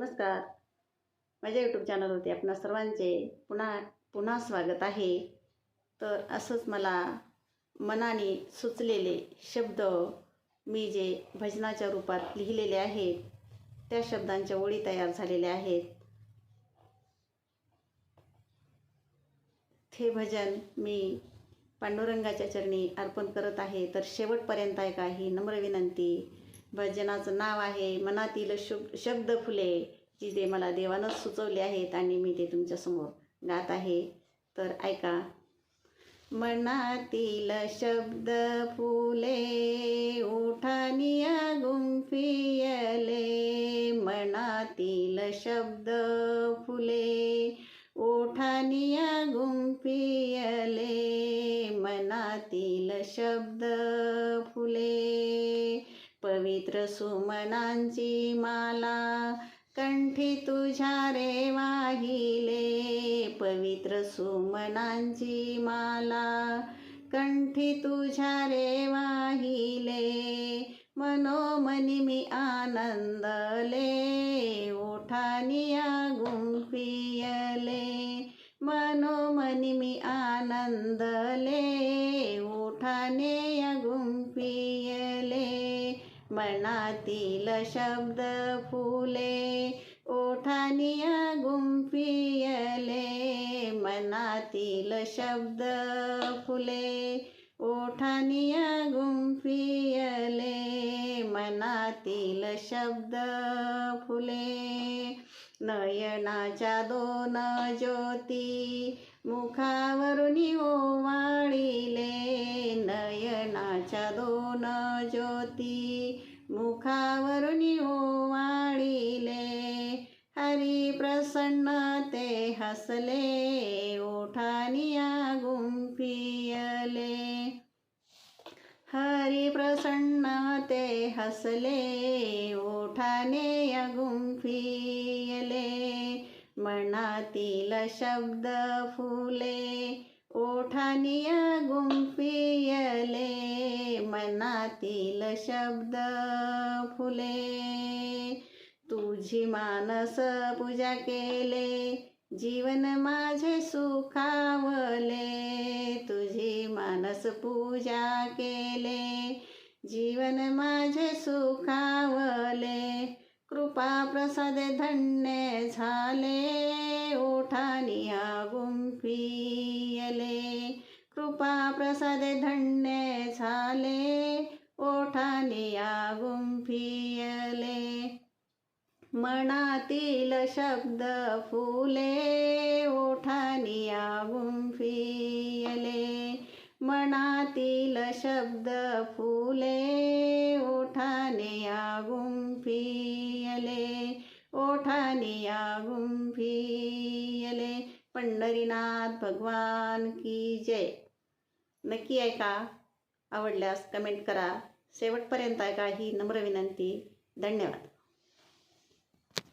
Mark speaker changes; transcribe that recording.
Speaker 1: नमस्कार. माझ्या यूट्यूब चॅनलवरती आपणा सर्वांचे पुन्हा पुन्हा स्वागत आहे. तर असंच मला मनाने सुचलेले शब्द मी जे भजनाच्या रूपात लिहिलेले आहेत त्या शब्दांच्या ओळी तयार झालेल्या आहेत. हे भजन मी पांडुरंगाच्या चरणी अर्पण करत आहे. तर शेवटपर्यंत आहे का ही नम्र विनंती. भजनाचं नाव आहे मनातील शुभ शब्द फुले जी ते मला देवानंच सुचवले आहेत आणि मी ते तुमच्यासमोर गात आहे. तर ऐका. मनातील शब्द फुले उठानिया गुंफियले मनातील शब्द फुले ओठानिया गुंफियले मनातील शब्द फुले. पवित्र सुमनांची माला कंठी तुझ्या रे वाहिले पवित्र सुमनांची माला कंठी तुझ्या रे वाहिले मनोमनी मी आनंदले ओठानिया गुंफियले मनोमनी मी आनंदले ओठाने मनातील शब्द फुले ओठानिया गुंफियले मनातील शब्द फुले ओठानिया गुंफियले मनातील शब्द फुले. नयनाच्या दोन ज्योती मुखावरून ओवाळी प्रसन्न ते हसले ओठानिया गुंफियले हरी प्रसन्न ते हसले ओठाने गुंफियले मनातील शब्द फुले ओठानिया गुंफियले मनातील शब्द फुले. तुझी मानस पूजा केले जीवन माझे सुखावले. तुझी मानस पूजा केले जीवन माझे सुखावले. कृपा प्रसाद धन्य झाले ओठानिया गुंफियले कृपा प्रसाद धन्य झाले ओठानिया गुंफियले मनातील शब्द फुले ओठानिया गुंफियले मनातील शब्द फुले ओठानिया गुंफियले ओठानिया गुंफियले पंढरीनाथ भगवान की जय. नक्की ऐका आवडल्यास कमेंट करा. शेवटपर्यंत ऐका ही नम्र विनंती. धन्यवाद.